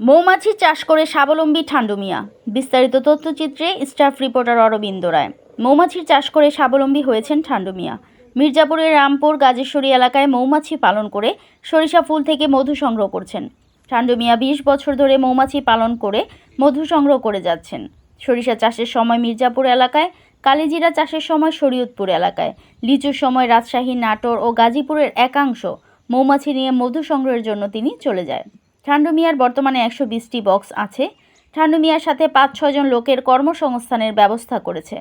মৌমাছি চাষ করে স্বাবলম্বী ঠান্ডু মিয়া বিস্তারিত তথ্যচিত্রে স্টাফ রিপোর্টার অরবিন্দ রায়। মৌমাছির চাষ করে স্বাবলম্বী হয়েছেন ঠান্ডু মিয়া মির্জাপুরের রামপুর গাজেশ্বরী এলাকায় মৌমাছি পালন করে সরিষা ফুল থেকে মধু সংগ্রহ করছেন। ঠান্ডু মিয়া বিশ বছর ধরে মৌমাছি পালন করে মধু সংগ্রহ করে যাচ্ছেন। সরিষা চাষের সময় মির্জাপুর এলাকায়, কালিজিরা চাষের সময় শরীয়তপুর এলাকায়, লিচুর সময় রাজশাহী, নাটোর ও গাজীপুরের একাংশ মৌমাছি নিয়ে মধু সংগ্রহের জন্য তিনি চলে যায়। ঠান্ডু মিয়ার বর্তমানে একশো বিশটি বক্স আছে। ঠান্ডু মিয়ার সাথে পাঁচ ছয়জন লোকের কর্মসংস্থানের ব্যবস্থা করেছে।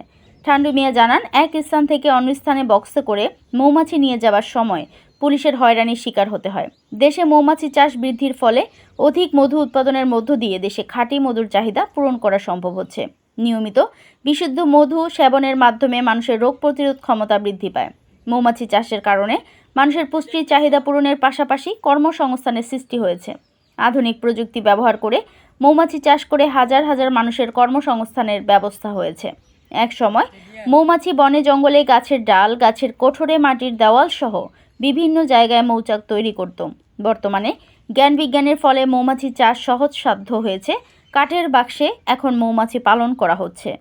ঠান্ডু মিয়া জানান, এক স্থান থেকে অন্য স্থানে বক্সে করে মৌমাছি নিয়ে যাওয়ার সময় পুলিশের হয়রানির শিকার হতে হয়। দেশে মৌমাছি চাষ বৃদ্ধির ফলে অধিক মধু উৎপাদনের মধ্য দিয়ে দেশে খাঁটি মধুর চাহিদা পূরণ করা সম্ভব হচ্ছে। নিয়মিত বিশুদ্ধ মধু সেবনের মাধ্যমে মানুষের রোগ প্রতিরোধ ক্ষমতা বৃদ্ধি পায়। মৌমাছি চাষের কারণে মানুষের পুষ্টির চাহিদা পূরণের পাশাপাশি কর্মসংস্থানের সৃষ্টি হয়েছে। আধুনিক প্রযুক্তি ব্যবহার করে মৌমাছি চাষ করে হাজার হাজার মানুষের কর্মসংস্থানের ব্যবস্থা হয়েছে। এক সময় মৌমাছি বনে জঙ্গলে গাছের ডাল, গাছের কোঠরে মাটির দেওয়াল সহ বিভিন্ন জায়গায় মৌচাক তৈরি করত। বর্তমানে জ্ঞান বিজ্ঞানের ফলে মৌমাছি চাষ সহজসাধ্য হয়েছে। কাঠের বাক্সে এখন মৌমাছি পালন করা হচ্ছে।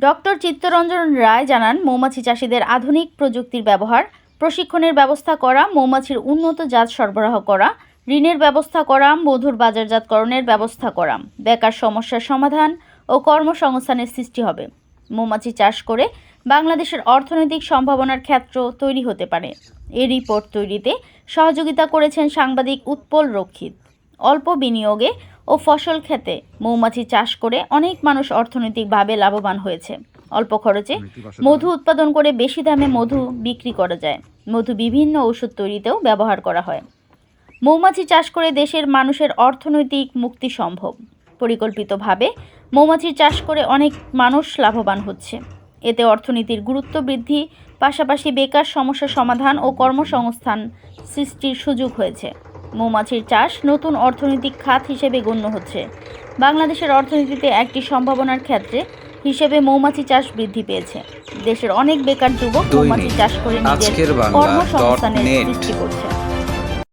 ডক্টর চিত্তরঞ্জন রায় জানান, মৌমাছি চাষিদের আধুনিক প্রযুক্তির ব্যবহার, প্রশিক্ষণের ব্যবস্থা করা, মৌমাছির উন্নত জাত সরবরাহ করা ঋণের ব্যবস্থা করা মধুর বাজারজাতকরণের ব্যবস্থা করা বেকার সমস্যার সমাধান ও কর্মসংস্থানের সৃষ্টি হবে। মৌমাছি চাষ করে বাংলাদেশের অর্থনৈতিক সম্ভাবনার ক্ষেত্র তৈরি হতে পারে। এই রিপোর্ট তৈরিতে সহযোগিতা করেছেন সাংবাদিক উৎপল রক্ষিত। অল্প বিনিয়োগে ও ফসল খেতে মৌমাছি চাষ করে অনেক মানুষ অর্থনৈতিকভাবে লাভবান হয়েছে। অল্প খরচে মধু উৎপাদন করে বেশি দামে মধু বিক্রি করা যায়। মধু বিভিন্ন ওষুধ তৈরিতেও ব্যবহার করা হয়। মৌমাছি চাষ করে দেশের মানুষের অর্থনৈতিক মুক্তি সম্ভব। পরিকল্পিতভাবে মৌমাছি চাষ করে অনেক মানুষ লাভবান হচ্ছে। এতে অর্থনীতির গুরুত্ব বৃদ্ধি পাশাপাশি বেকার সমস্যা সমাধান ও কর্মসংস্থান সৃষ্টির সুযোগ হয়েছে। মৌমাছির চাষ নতুন অর্থনৈতিক খাত হিসেবে গণ্য হচ্ছে। বাংলাদেশের অর্থনীতিতে একটি সম্ভাবনার ক্ষেত্রে হিসেবে মৌমাছি চাষ বৃদ্ধি পেয়েছে। দেশের অনেক বেকার যুবক মৌমাছি চাষ করে নিজের কর্মসংস্থানের সৃষ্টি করছে।